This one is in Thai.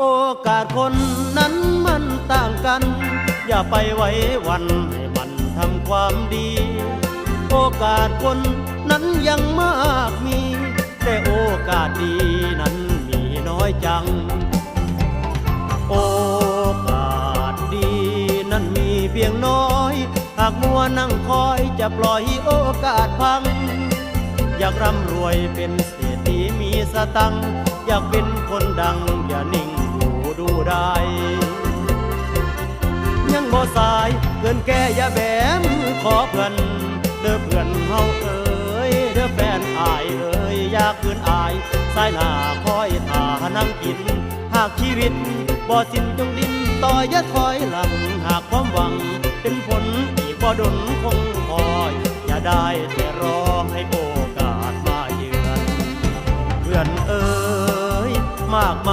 โอกาสคนนั้นมันต่างกัน อย่าไปไว้วันให้มันทำความดี โอกาสคนนั้นยังมากมี แต่โอกาสดีนั้นมีน้อยจัง โอกาสดีนั้นมีเพียงน้อย หากมัวนั่งคอยจะปล่อยโอกาสพัง อยากร่ำรวยเป็นเศรษฐีมีสตัง อยากเป็นคนดัง สายเกินแก่อย่าแบมขอเพื่อนเด้อเพื่อนเฮาเอ้ยเด้อแฟนอายเอ้ยอยากคืนอายสายหน้าคอยทานั่งกิน หากชีวิตบ่สิ้นจงดินต่ออย่าถอยหลังหากความหวังเป็นผลอีกบ่ดนคงคอย อย่าได้แต่รอให้โอกาสมาเยือนเพื่อนเอ้ยมากมาย